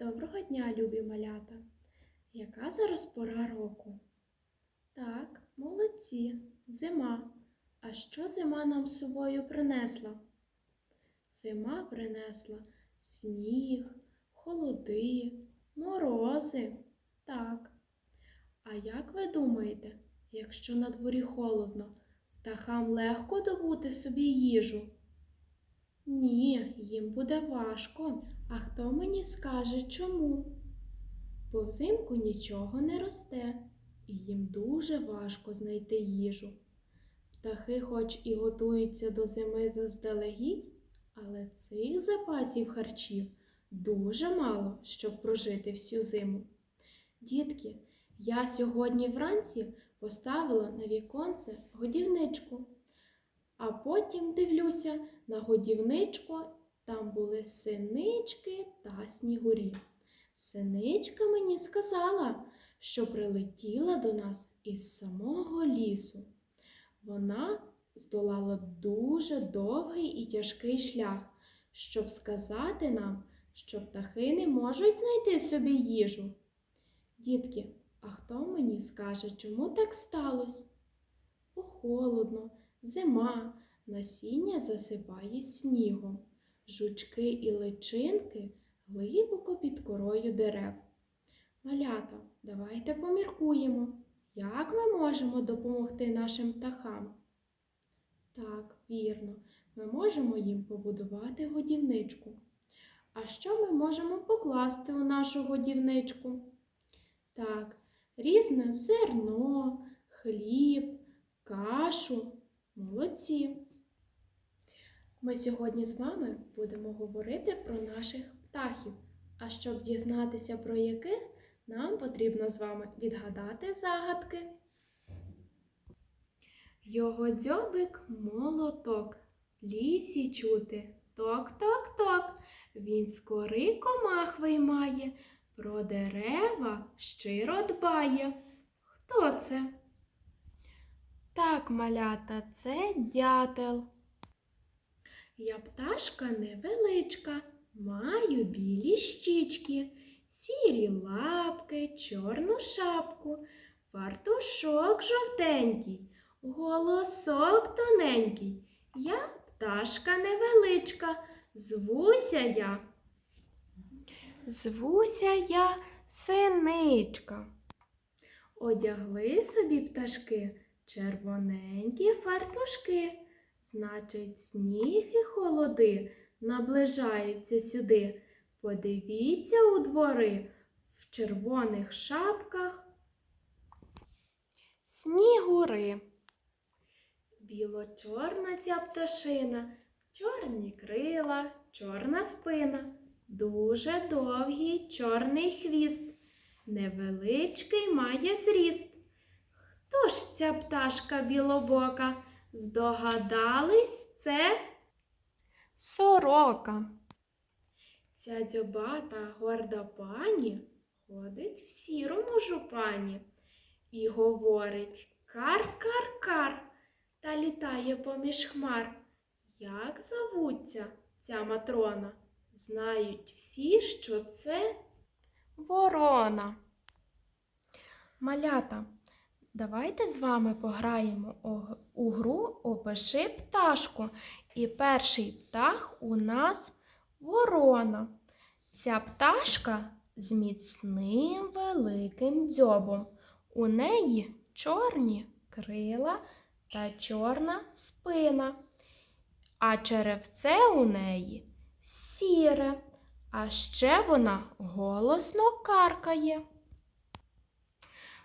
Доброго дня, любі малята! Яка зараз пора року? Так, молодці, зима. А що зима нам з собою принесла? Зима принесла сніг, холоди, морози. Так. А як ви думаєте, якщо на дворі холодно, птахам легко добути собі їжу? Ні, їм буде важко. А хто мені скаже чому? Бо взимку нічого не росте, і їм дуже важко знайти їжу. Птахи, хоч і готуються до зими заздалегідь, але цих запасів харчів дуже мало, щоб прожити всю зиму. Дітки, я сьогодні вранці поставила на віконце годівничку, а потім дивлюся на годівничку, там були синички та снігурі. Синичка мені сказала, що прилетіла до нас із самого лісу. Вона здолала дуже довгий і тяжкий шлях, щоб сказати нам, що птахи не можуть знайти собі їжу. Дітки, а хто мені скаже, чому так сталося? Бо холодно, зима, насіння засипає снігом, жучки і личинки глибоко під корою дерев. Малята, давайте поміркуємо, як ми можемо допомогти нашим птахам. Так, вірно, ми можемо їм побудувати годівничку. А що ми можемо покласти у нашу годівничку? Так, різне зерно, хліб, кашу. Молодці. Ми сьогодні з вами будемо говорити про наших птахів. А щоб дізнатися про яких, нам потрібно з вами відгадати загадки. Його дзьобик молоток, лісі чути ток-ток-ток. Він з кори комах виймає, про дерева щиро дбає. Хто це? Так, малята, це дятел. Я пташка невеличка, маю білі щічки, сірі лапки, чорну шапку, фартушок жовтенький, голосок тоненький. Я пташка невеличка, звуся я. Звуся я синичка. Одягли собі пташки червоненькі фартушки. Значить, сніг і холоди наближаються сюди. Подивіться у двори в червоних шапках. Снігури. Біло-чорна ця пташина, чорні крила, чорна спина, дуже довгий чорний хвіст, невеличкий має зріст. Хто ж ця пташка білобока? Здогадались це сорока. Ця дзьобата горда пані ходить в сірому жупані і говорить кар-кар-кар та літає поміж хмар. Як зовуться ця матрона? Знають всі, що це ворона. Малята. Давайте з вами пограємо у гру Опиши пташку. І перший птах у нас ворона. Ця пташка з міцним великим дзьобом. У неї чорні крила та чорна спина. А черевце у неї сіре, а ще вона голосно каркає.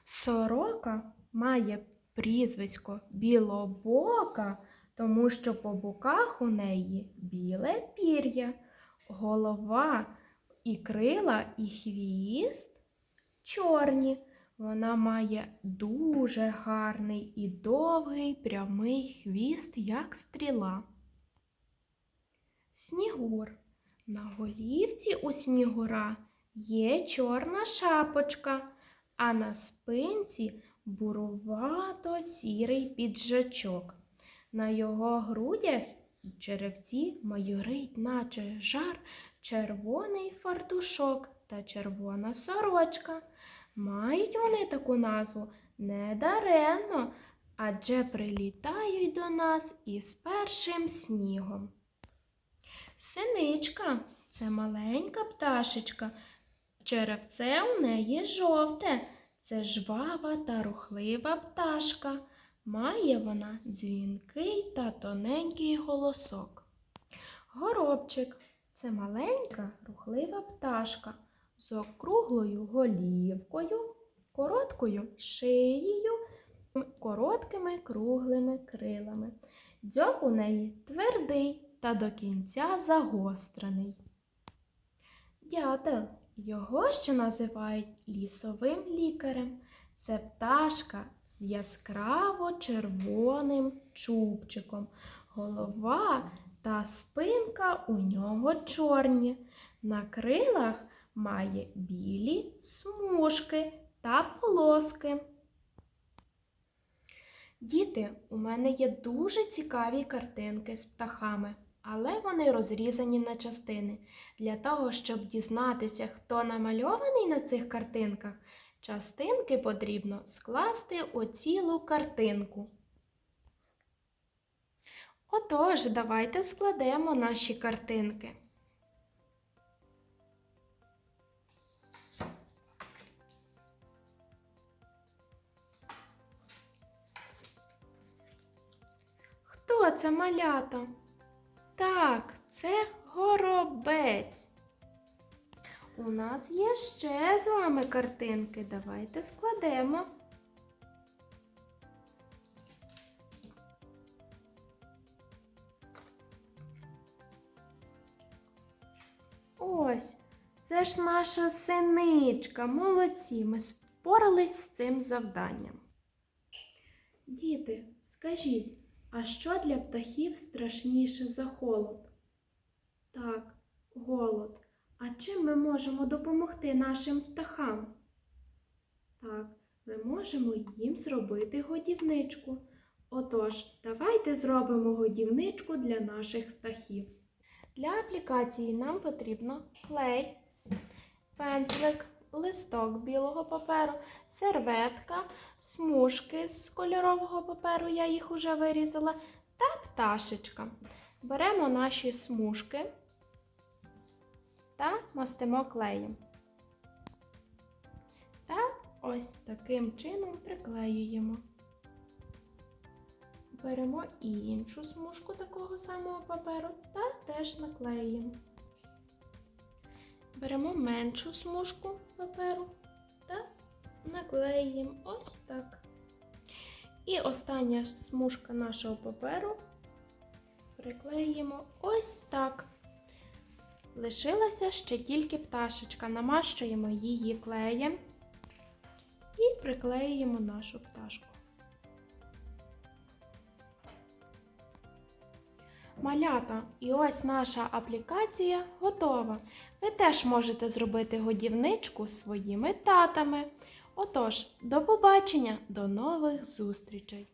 Сорока має прізвисько білобока, тому що по боках у неї біле пір'я, голова і крила, і хвіст чорні. Вона має дуже гарний і довгий прямий хвіст, як стріла. Снігур. На голівці у снігура є чорна шапочка а на спинці бурувато сірий піджачок. На його грудях і черевці майорить, наче жар, червоний фартушок та червона сорочка. Мають вони таку назву недаремно, адже прилітають до нас із першим снігом. Синичка це маленька пташечка. Черевце у неї жовте, це жвава та рухлива пташка. Має вона дзвінкий та тоненький голосок. Горобчик це маленька рухлива пташка з округлою голівкою, короткою шиєю, короткими круглими крилами. Дзьоб у неї твердий та до кінця загострений. Дятел його ще називають лісовим лікарем. Це пташка з яскраво червоним чубчиком. Голова та спинка у нього чорні. На крилах має білі смужки та полоски. Діти, у мене є дуже цікаві картинки з птахами, але вони розрізані на частини. Для того, щоб дізнатися, хто намальований на цих картинках, частинки потрібно скласти у цілу картинку. Отож, давайте складемо наші картинки. Хто це малята? Так, це горобець. У нас є ще з вами картинки. Давайте складемо. Ось, це ж наша синичка. Молодці, ми впорались з цим завданням. Діти, скажіть, а що для птахів страшніше за холод? Так, голод. А чим ми можемо допомогти нашим птахам? Так, ми можемо їм зробити годівничку. Отож, давайте зробимо годівничку для наших птахів. Для аплікації нам потрібно клей, пензлик, листок білого паперу, серветка, смужки з кольорового паперу, я їх уже вирізала, та пташечка. Беремо наші смужки та мастимо клеєм. Та ось таким чином приклеюємо. Беремо іншу смужку такого самого паперу та теж наклеюємо. Беремо меншу смужку паперу та наклеюємо ось так. І остання смужка нашого паперу приклеїмо ось так. Лишилася ще тільки пташечка. Намащуємо її клеєм і приклеюємо нашу пташку. Малята, і ось наша аплікація готова. Ви теж можете зробити годівничку своїми татами. Отож, до побачення, до нових зустрічей!